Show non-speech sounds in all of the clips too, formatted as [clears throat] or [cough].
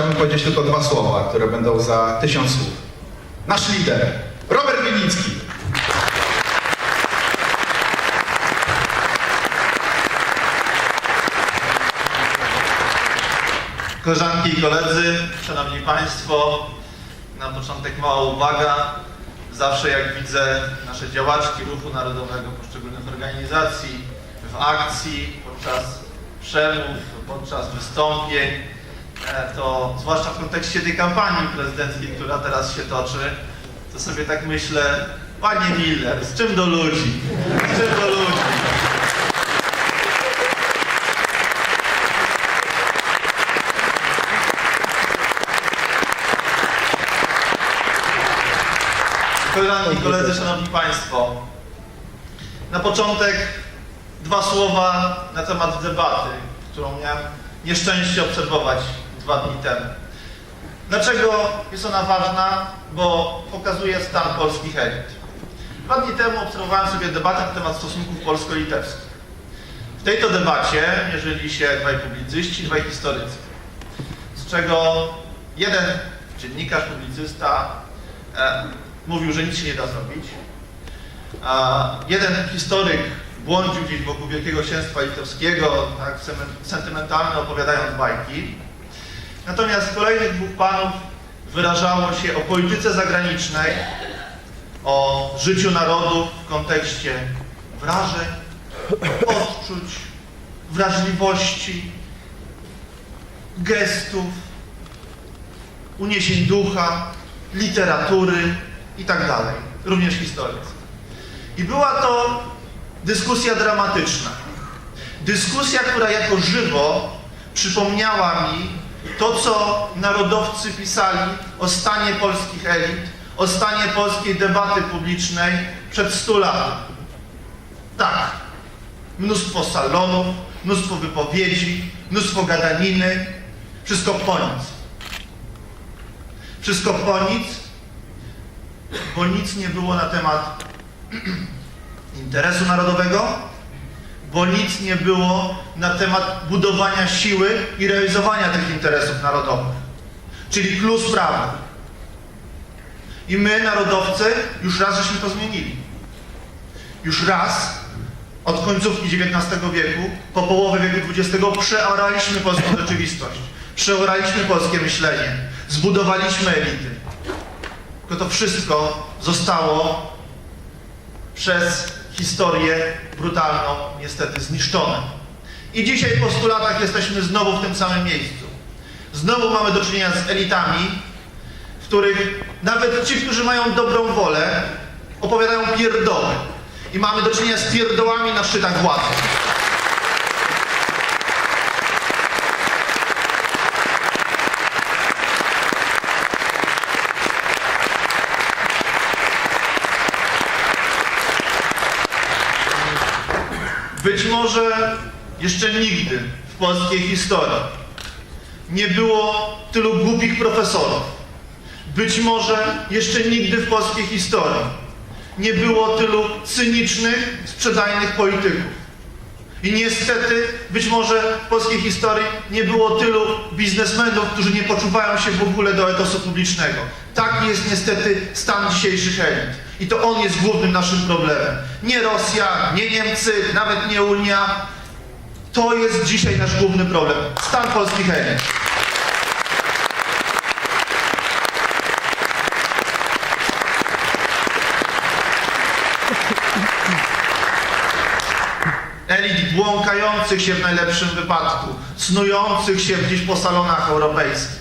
chciałbym powiedzieć tylko dwa słowa, które będą za tysiąc słów. Nasz lider, Robert Winnicki. Koleżanki i koledzy, Szanowni Państwo, na początek mała uwaga. Zawsze jak widzę nasze działaczki Ruchu Narodowego, poszczególnych organizacji w akcji, podczas przemów, podczas wystąpień, to zwłaszcza w kontekście tej kampanii prezydenckiej, która teraz się toczy, to sobie tak myślę, Panie Miller, z czym do ludzi? Z czym do ludzi? Koleżanki i koledzy, Szanowni Państwo, na początek dwa słowa na temat debaty, którą miałem nieszczęście obserwować dwa dni temu. Dlaczego jest ona ważna? Bo pokazuje stan polskich elit. Dwa dni temu obserwowałem sobie debatę na temat stosunków polsko-litewskich. W tej to debacie mierzyli się dwaj publicyści, dwaj historycy. Z czego jeden dziennikarz, publicysta e, mówił, że nic się nie da zrobić. A jeden historyk błądził gdzieś wokół Wielkiego Księstwa Litewskiego, tak sentymentalnie opowiadając bajki. Natomiast kolejnych dwóch panów wyrażało się o polityce zagranicznej, o życiu narodów w kontekście wrażeń, odczuć, wrażliwości, gestów, uniesień ducha, literatury i tak również historycy. I była to dyskusja dramatyczna. Dyskusja, która jako żywo przypomniała mi to, co narodowcy pisali o stanie polskich elit, o stanie polskiej debaty publicznej przed 100 laty. Tak, mnóstwo salonów, mnóstwo wypowiedzi, mnóstwo gadaniny, wszystko po nic. Wszystko po nic, bo nic nie było na temat [clears throat] interesu narodowego, bo nic nie było na temat budowania siły i realizowania tych interesów narodowych. Czyli plus prawny. I my, narodowcy, już raz żeśmy to zmienili. Już raz od końcówki XIX wieku po połowę wieku XX przeoraliśmy polską [laughs] rzeczywistość. Przeoraliśmy polskie myślenie. Zbudowaliśmy elity. Tylko to wszystko zostało przez historię brutalną niestety zniszczone. I dzisiaj po 100 latach jesteśmy znowu w tym samym miejscu. Znowu mamy do czynienia z elitami, w których nawet ci, którzy mają dobrą wolę, opowiadają pierdoły. I mamy do czynienia z pierdołami na szczytach władzy. Być może jeszcze nigdy w polskiej historii nie było tylu głupich profesorów. Być może jeszcze nigdy w polskiej historii nie było tylu cynicznych, sprzedajnych polityków. I niestety, być może w polskiej historii nie było tylu biznesmenów, którzy nie poczuwają się w ogóle do etosu publicznego. Taki jest niestety stan dzisiejszych elit. I to on jest głównym naszym problemem. Nie Rosja, nie Niemcy, nawet nie Unia. To jest dzisiaj nasz główny problem. Stan polskich elit. elit błąkających się w najlepszym wypadku, snujących się gdzieś po salonach europejskich.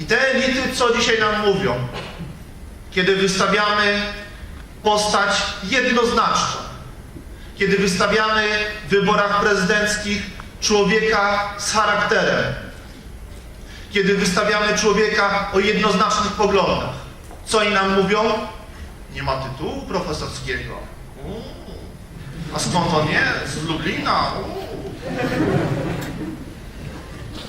I te elity co dzisiaj nam mówią? Kiedy wystawiamy postać jednoznaczną, kiedy wystawiamy w wyborach prezydenckich człowieka z charakterem, kiedy wystawiamy człowieka o jednoznacznych poglądach, co oni nam mówią? Nie ma tytułu profesorskiego. A skąd on jest? Z Lublina? Uuu.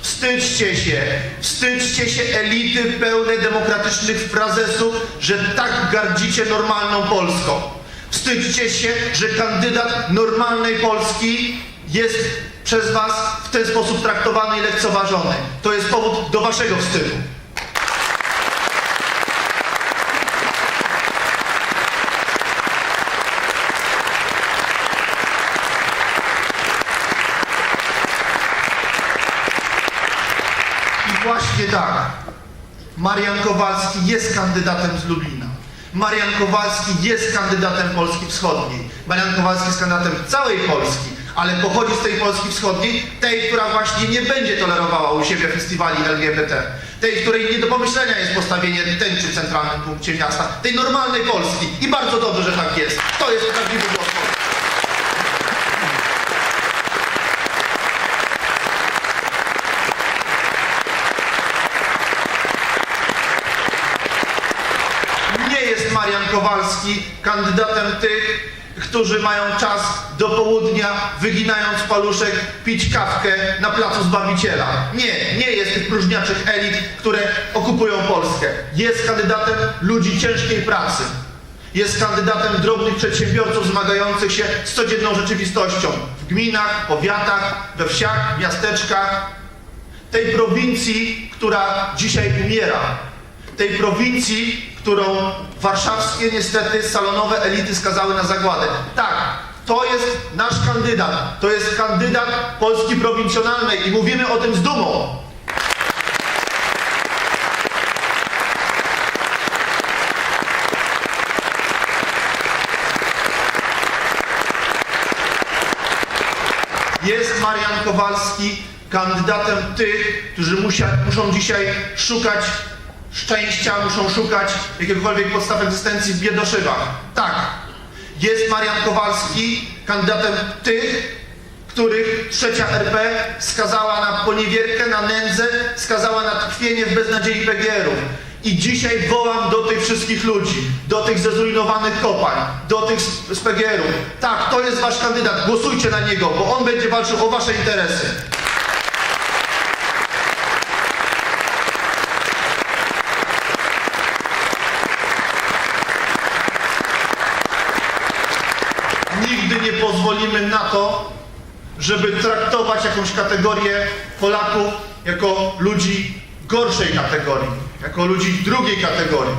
Wstydźcie się, wstydźcie się elity pełnej demokratycznych frazesów, że tak gardzicie normalną Polską. Wstydźcie się, że kandydat normalnej Polski jest przez was w ten sposób traktowany i lekceważony. To jest powód do waszego wstydu. Właśnie tak. Marian Kowalski jest kandydatem z Lublina. Marian Kowalski jest kandydatem Polski Wschodniej. Marian Kowalski jest kandydatem całej Polski, ale pochodzi z tej Polski Wschodniej, tej, która właśnie nie będzie tolerowała u siebie festiwali LGBT. Tej, której nie do pomyślenia jest postawienie tęczy w centralnym punkcie miasta. Tej normalnej Polski. I bardzo dobrze, że tak jest. To jest prawdziwy głos Polski. Nie jest Marian Kandydatem tych, którzy mają czas do południa, wyginając paluszek, pić kawkę na placu Zbawiciela. Nie, nie jest tych próżniaczych elit, które okupują Polskę. Jest kandydatem ludzi ciężkiej pracy. Jest kandydatem drobnych przedsiębiorców zmagających się z codzienną rzeczywistością w gminach, powiatach, we wsiach, miasteczkach, tej prowincji, która dzisiaj umiera, tej prowincji, którą warszawskie niestety salonowe elity skazały na zagładę. Tak, to jest nasz kandydat, to jest kandydat Polski prowincjonalnej i mówimy o tym z dumą. Jest Marian Kowalski kandydatem tych, którzy musia, muszą dzisiaj szukać szczęścia, muszą szukać jakiegokolwiek podstaw egzystencji w biedoszywach. Tak, jest Marian Kowalski kandydatem tych, których trzecia RP skazała na poniewierkę, na nędzę, skazała na tkwienie w beznadziei PGR-ów. I dzisiaj wołam do tych wszystkich ludzi, do tych zezrujnowanych kopań, do tych z, z PGR-ów. Tak, to jest wasz kandydat, głosujcie na niego, bo on będzie walczył o wasze interesy. Nigdy nie pozwolimy na to, żeby traktować jakąś kategorię Polaków jako ludzi gorszej kategorii, jako ludzi drugiej kategorii.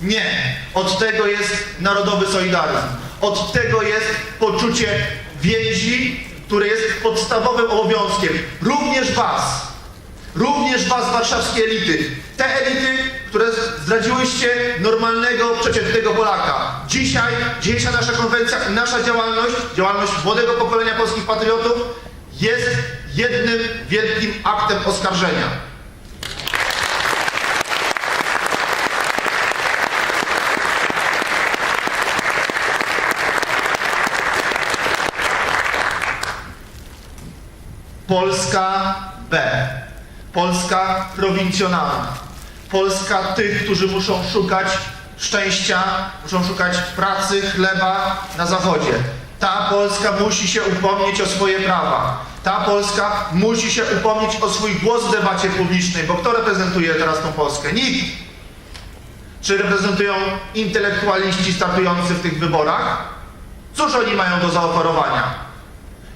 Nie. Od tego jest narodowy solidaryzm. Od tego jest poczucie więzi, które jest podstawowym obowiązkiem. Również was, również was, warszawskie elity. Te elity, które zdradziłyście normalnego, przeciętnego Polaka. Dzisiaj, dzisiejsza nasza konwencja i nasza działalność, działalność młodego pokolenia polskich patriotów jest jednym wielkim aktem oskarżenia. Polska B. Polska prowincjonalna. Polska tych, którzy muszą szukać szczęścia, muszą szukać pracy, chleba na zachodzie. Ta Polska musi się upomnieć o swoje prawa. Ta Polska musi się upomnieć o swój głos w debacie publicznej, bo kto reprezentuje teraz tą Polskę? Nikt. Czy reprezentują intelektualiści startujący w tych wyborach? Cóż oni mają do zaoferowania?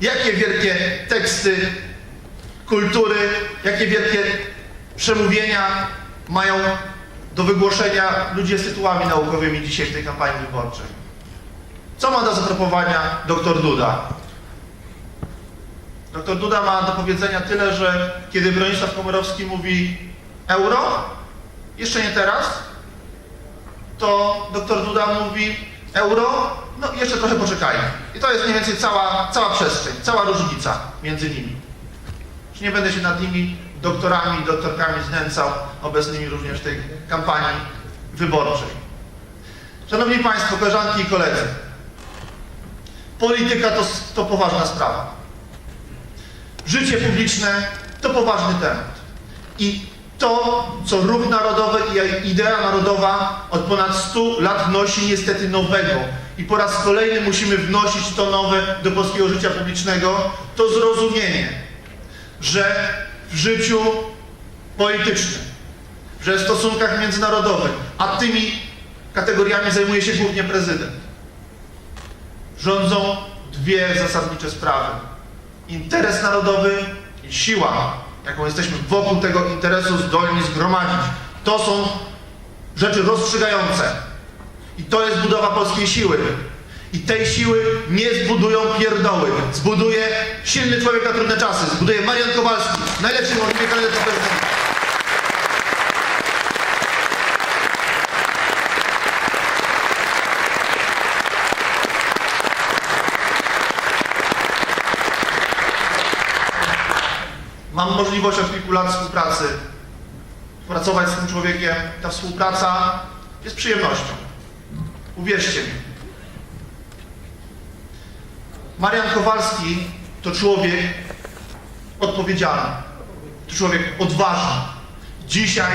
Jakie wielkie teksty kultury, jakie wielkie przemówienia mają do wygłoszenia ludzie z tytułami naukowymi dzisiaj w tej kampanii wyborczej? Co ma do zaproponowania dr Duda? Dr Duda ma do powiedzenia tyle, że kiedy Bronisław Komorowski mówi euro, jeszcze nie teraz, to dr Duda mówi euro, no jeszcze trochę poczekajmy. I to jest mniej więcej cała, cała przestrzeń, cała różnica między nimi. Już nie będę się nad nimi doktorami i doktorkami znęcał, obecnymi również w tej kampanii wyborczej. Szanowni Państwo, koleżanki i koledzy, polityka to, to poważna sprawa. Życie publiczne to poważny temat. I to, co ruch narodowy i idea narodowa od ponad 100 lat wnosi niestety nowego i po raz kolejny musimy wnosić to nowe do polskiego życia publicznego, to zrozumienie, że w życiu politycznym, że w stosunkach międzynarodowych, a tymi kategoriami zajmuje się głównie prezydent, rządzą dwie zasadnicze sprawy. interes narodowy i siła, jaką jesteśmy wokół tego interesu zdolni zgromadzić. To są rzeczy rozstrzygające. I to jest budowa polskiej siły. I tej siły nie zbudują pierdoły. Zbuduje silny człowiek na trudne czasy. Zbuduje Marian Kowalski, najlepszy możliwy kandydat na prezydenta. Mam możliwość od kilku lat współpracy, pracować z tym człowiekiem. Ta współpraca jest przyjemnością. Uwierzcie mi. Marian Kowalski to człowiek odpowiedzialny, to człowiek odważny. Dzisiaj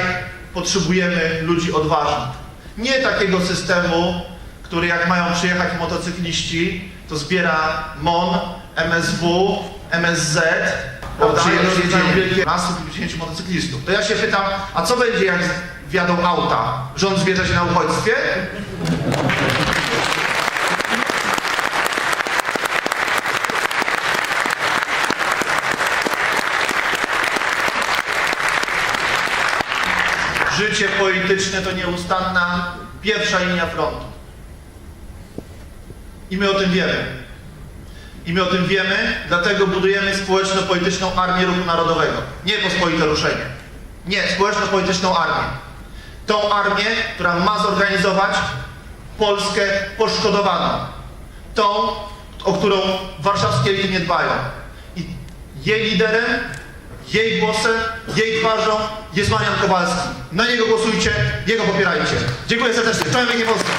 potrzebujemy ludzi odważnych. Nie takiego systemu, który jak mają przyjechać motocykliści, to zbiera MON, MSW, MSZ, prawda? przyjeżdżają Jeżdżają wielkie masy 50 motocyklistów. To ja się pytam, a co będzie jak wjadą auta? Rząd zwierza się na uchodźstwie? Życie polityczne to nieustanna pierwsza linia frontu. I my o tym wiemy. I my o tym wiemy, dlatego budujemy społeczno-polityczną armię ruchu narodowego. Nie pospolite ruszenie. Nie, społeczno-polityczną armię. Tą armię, która ma zorganizować Polskę poszkodowaną. Tą, o którą warszawskie nie dbają. I jej liderem, jej głosem, jej twarzą jest Marian Kowalski. Na niego głosujcie, jego popierajcie. Dziękuję serdecznie. Czołem Wielkiej Polsce.